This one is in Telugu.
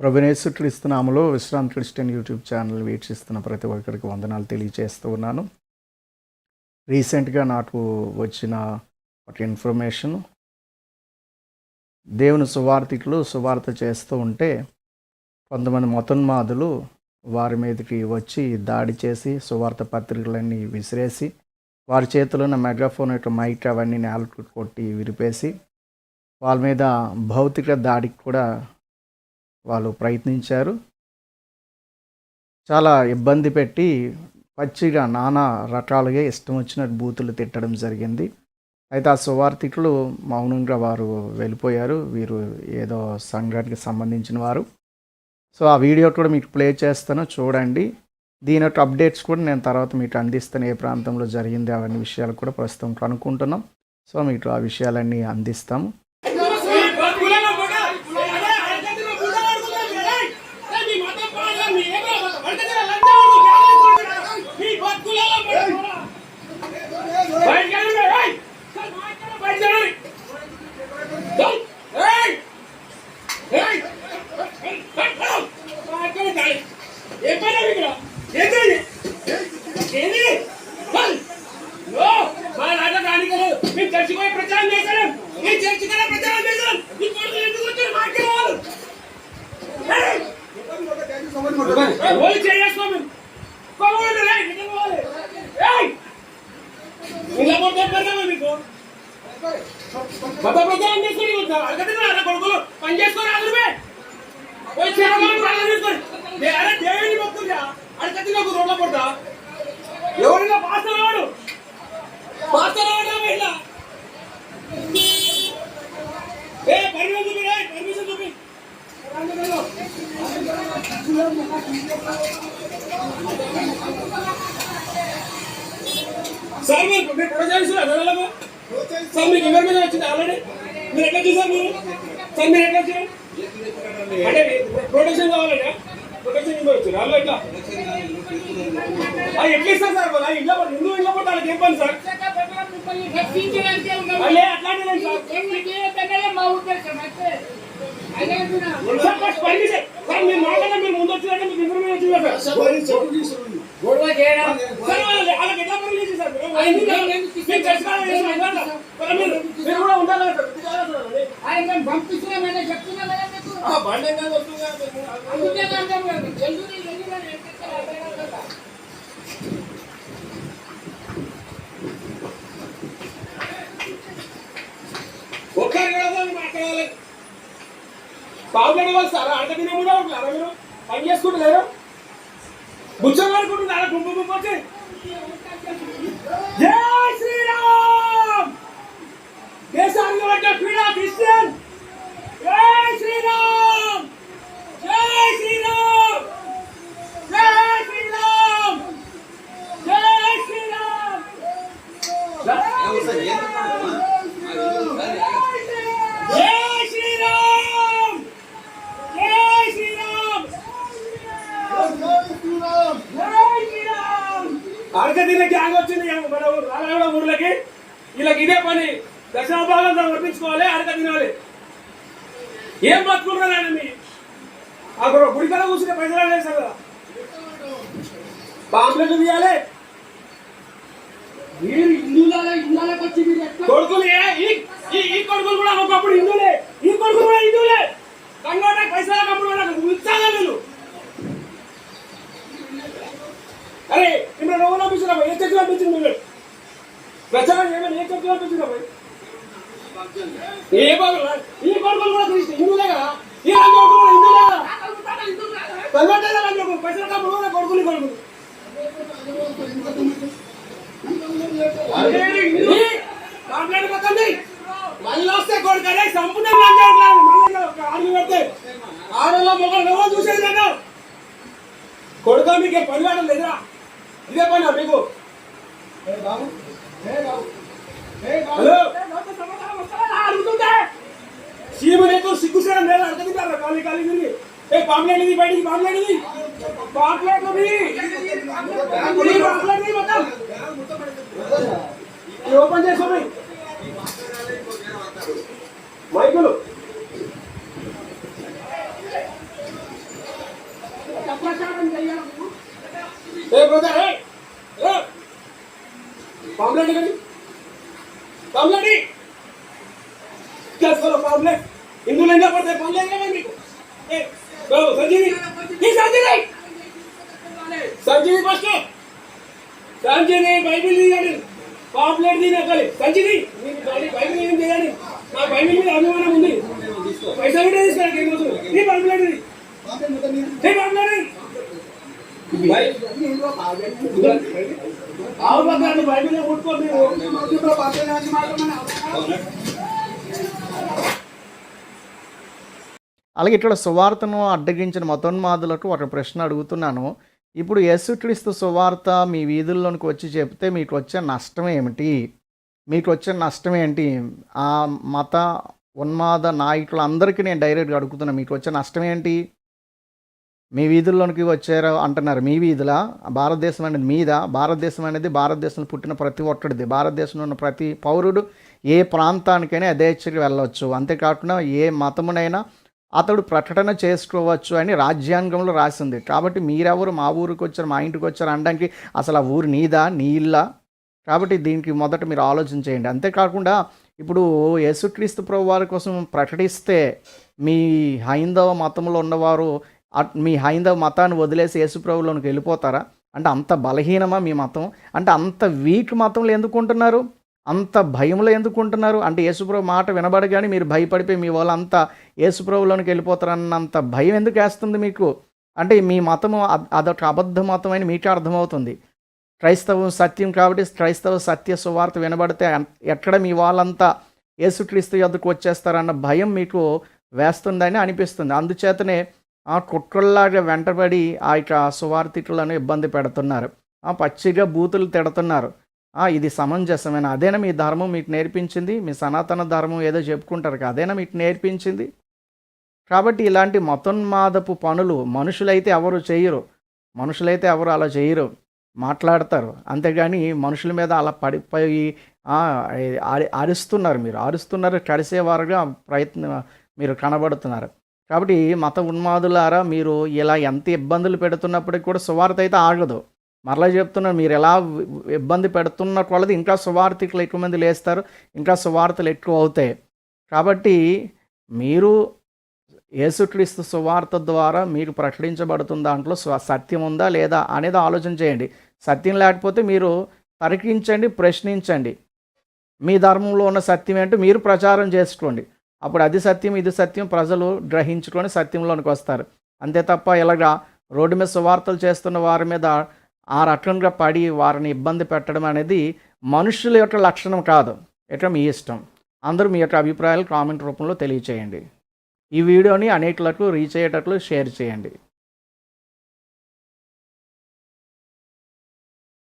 ప్రభునేసు క్రీస్తునామలో విశ్రాంతి క్రిస్టియన్ యూట్యూబ్ ఛానల్ వీక్షిస్తున్న ప్రతి ఒక్కరికి వందనాలు తెలియజేస్తూ ఉన్నాను. రీసెంట్గా నాకు వచ్చిన ఒక ఇన్ఫర్మేషన్. దేవుని సువార్థికులు సువార్త చేస్తూ ఉంటే కొంతమంది మతోన్మాదులు వారి మీదకి వచ్చి దాడి చేసి సువార్త పత్రికలన్నీ విసిరేసి వారి చేతిలో ఉన్న మెగాఫోన్ యొక్క మైక్ అవన్నీ నేలకు కొట్టి విరిపేసి వాళ్ళ మీద భౌతిక దాడికి కూడా వాళ్ళు ప్రయత్నించారు. చాలా ఇబ్బంది పెట్టి పచ్చిగా నానా రకాలుగా ఇష్టం వచ్చినట్టు బూతులు తిట్టడం జరిగింది. అయితే ఆ సువార్థికులు మౌనంగా వారు వెళ్ళిపోయారు. వీరు ఏదో సంఘానికి సంబంధించిన వారు. సో ఆ వీడియో కూడా మీకు ప్లే చేస్తాను చూడండి. దీని యొక్క అప్డేట్స్ కూడా నేను తర్వాత మీకు అందిస్తాను ఏ ప్రాంతంలో జరిగింది అవన్నీ విషయాలు కూడా ప్రస్తుతం కనుక్కుంటున్నాం. సో మీకు ఆ విషయాలన్నీ అందిస్తాము చర్చిపోయి ప్రచారం చేశాను ఈ చర్చి కన్నా ప్రచారం చేశాను ఈ కొడుకులు ఎందుకు వచ్చారు మాట్లాడేవాళ్ళు ఓలి చేసుకో మేము కోవాలి రే నిలబడాలి ఏయ్ నిలబడితే పెడతామా మీకు మత ప్రచారం చేసుకొని అడగదు అలా కొడుకులు పని చేసుకోరా అదురుమే పోయి పాస్టర్ వాడు పాస్టర్ వాడు వీళ్ళ ఏ పర్మిషన్ చూపి రే పర్మిషన్ చూపి. సార్ మీరు మీరు ప్రొజెక్ట్ చేస్తున్నారు సార్ మీకు ఇన్ఫర్మేషన్ వచ్చింది ఆల్రెడీ మీరు ఎట్లా చూసారు మీరు? సార్ మీరు ఎట్లా వచ్చారు అంటే ప్రొటెక్షన్ కావాలంటే ప్రొటెక్షన్ ఇవ్వ వచ్చారు. అలా ఎట్లా అది ఎట్లా ఇస్తారు సార్ వాళ్ళు? ఇంట్లో ఇంట్లో పడి వాళ్ళకి ఏం పని సార్? సార్? సార్ వాళ్ళకి ఎట్లా సార్? మీరు? మరి కూడా ఉండాలి ఇది ఒక్కరు కూడా మాట్లాడాలి. బాబులని వాళ్ళు సార్? అంత తినే కూడా ఉంటున్నారా మీరు? పని చేసుకుంటున్నారు బుచ్చం అనుకుంటున్నారా గుంపు గుంపు వచ్చి జై శ్రీరామ్! దేశానికి వచ్చే క్రీడా క్రిస్టియన్! అరకదిన గ్యాంగ్ వచ్చింది. మన ఊరు ఊర్లకి. వీళ్ళకి ఇదే పని. దశాభాగం భాగం అడక తినాలి. ఏం బతుకుంటారా మీ? అక్కడ గుడికల కూర్చునే పైసలు వేసారు కదా పాంప్లెట్ తీయాలి. మీరు హిందువులాగా హిందువులకు వచ్చి మీరు కొడుకులు ఈ కొడుకులు కూడా ఒకప్పుడు హిందువులే. ఈ కొడుకులు కూడా హిందువులే. ఏ కొడుకులు ఈ కొడుకులు కూడా క్రిస్టి హిందువులే కదా ఈ రాజు కొడుకులు కూడా హిందువులే కదా కంగోట రాజు పైసల కప్పుడు కూడా కొడుకులు కొడుకులు మాట్లాడి పోతుంది మళ్ళీ వస్తే కొడుకనే సంపుతం ఆడు పెడితే ఆడలో మొక్కలు నువ్వు చూసేది కొడుక మీకు పరివాడం లేదురా. ఇదే పని మీకు హలో? అడుగుతుంటే? సీమ ఎక్కువ సిగ్గుసేడం లేదు అడుగుతుంటారు ఖాళీ ఖాళీ తిరిగి ఏ పాంప్లెట్ ఇది బయటికి పాంప్లెట్ పాంప్లెట్ పాంప్లెట్ ఓపెన్ చేసుకోండి మైకులు. ఏ బ్రదర్ ఏ పాంప్లెట్ కండి పాంప్లెట్ చేసుకోవాలి పాంప్లెట్ ఇందులో ఎంత పడతాయి? పాంప్లెట్ మీకు. సంజీవి. సంజీవి! సంజీవి ఫస్ట్. సంజీవి బైబిల్ తీయాలి పాపులర్ తీయాలి సంజీవి బైబిల్ ఏం చేయాలి? నా బైబిల్ మీద అభిమానం ఉంది. పైసా కూడా తీసుకోండి ఏం వద్దు. నీ పాపులర్ ఇది. నీ పాంప్లెట్ ఆవు పక్కన బైబిల్ కొట్టుకోండి అలాగే ఇక్కడ సువార్తను అడ్డగించిన మతోన్మాదులకు ఒక ప్రశ్న అడుగుతున్నాను. ఇప్పుడు యేసుక్రీస్తు సువార్త మీ వీధుల్లోనికి వచ్చి చెప్తే మీకు వచ్చే నష్టం ఏమిటి? మీకు వచ్చే నష్టం ఏంటి? ఆ మత ఉన్మాద నాయకులు అందరికీ నేను డైరెక్ట్గా అడుగుతున్నా మీకు వచ్చే నష్టం ఏంటి? మీ వీధుల్లోనికి వచ్చారు అంటున్నారు. మీ వీధుల? భారతదేశం అనేది మీద? భారతదేశం అనేది భారతదేశంలో పుట్టిన ప్రతి ఒక్కడిది. భారతదేశంలో ఉన్న ప్రతి పౌరుడు ఏ ప్రాంతానికైనా యథేచ్ఛగా వెళ్ళవచ్చు. అంతేకాకుండా ఏ మతమునైనా అతడు ప్రకటన చేసుకోవచ్చు అని రాజ్యాంగంలో రాసింది. కాబట్టి మీరెవరు మా ఊరికి వచ్చారు మా ఇంటికి వచ్చారు అనడానికి అసలు ఆ ఊరు నీదా నీళ్ళ కాబట్టి దీనికి మొదట మీరు ఆలోచన చేయండి. అంతేకాకుండా ఇప్పుడు యేసుక్రీస్తు ప్రభు వారి కోసం ప్రకటిస్తే మీ హైందవ మతంలో ఉన్నవారు అట్- మీ హైందవ మతాన్ని వదిలేసి యేసుప్రభులోనికి వెళ్ళిపోతారా? అంటే అంత బలహీనమా మీ మతం? అంటే అంత వీక్ మతంలో ఎందుకుంటున్నారు అంత భయంలో ఎందుకు ఉంటున్నారు? అంటే యేసుప్రభు మాట వినబడగానే మీరు భయపడిపోయి మీ వాళ్ళంతా యేసుప్రభులోనికి వెళ్ళిపోతారన్నంత భయం ఎందుకు వేస్తుంది మీకు? అంటే మీ మతము అదొక అబద్ధ మతం అని మీకు అర్థమవుతుంది. క్రైస్తవం సత్యం కాబట్టి క్రైస్తవ సత్య సువార్త వినబడితే ఎక్కడ మీ వాళ్ళంతా యేసుక్రీస్తు యొద్దకు వచ్చేస్తారన్న భయం మీకు వేస్తుందని అనిపిస్తుంది. అందుచేతనే ఆ కుట్రల్లాగా వెంటబడి ఆ యొక్క సువార్థికులను ఇబ్బంది పెడుతున్నారు. ఆ పచ్చిగా బూతులు తిడుతున్నారు. ఇది సమంజసమైన అదేనా మీ ధర్మం మీకు నేర్పించింది? మీ సనాతన ధర్మం ఏదో చెప్పుకుంటారు కదా అదేనా మీకు నేర్పించింది? కాబట్టి ఇలాంటి మతోన్మాదపు పనులు మనుషులైతే ఎవరు చేయరు. మనుషులైతే ఎవరు అలా చేయరు. మాట్లాడతారు. అంతేగాని మనుషుల మీద అలా పడిపోయి అరుస్తున్నారు మీరు. అరుస్తున్నారు కడిసేవారుగా ప్రయత్నం మీరు కనబడుతున్నారు. కాబట్టి మత ఉన్మాదులారా మీరు ఇలా ఎంత ఇబ్బందులు పెడుతున్నప్పటికీ కూడా సువార్త అయితే ఆగదు. మరలా చెప్తున్నారు మీరు ఎలా ఇబ్బంది పెడుతున్న కొలది ఇంకా సువార్థికులు ఎక్కువ మంది లేస్తారు ఇంకా సువార్తలు ఎక్కువ అవుతాయి. కాబట్టి మీరు యేసుక్రీస్తు సువార్త ద్వారా మీకు ప్రకటించబడుతున్న దాంట్లో సత్యం ఉందా లేదా అనేది ఆలోచన చేయండి. సత్యం లేకపోతే మీరు తరికించండి ప్రశ్నించండి. మీ ధర్మంలో ఉన్న సత్యం ఏంటో మీరు ప్రచారం చేసుకోండి. అప్పుడు అది సత్యం ఇది సత్యం ప్రజలు గ్రహించుకొని సత్యంలోనికి వస్తారు. అంతే తప్ప ఇలాగా రోడ్డు మీద సువార్తలు చేస్తున్న వారి మీద ఆ రకంగా పడి వారిని ఇబ్బంది పెట్టడం అనేది మనుషుల యొక్క లక్షణం కాదు. ఇక మీ ఇష్టం? అందరూ మీ యొక్క అభిప్రాయాలు కామెంట్ రూపంలో తెలియచేయండి. ఈ వీడియోని అనేకులకు రీచ్ అయ్యేటట్లు షేర్ చేయండి.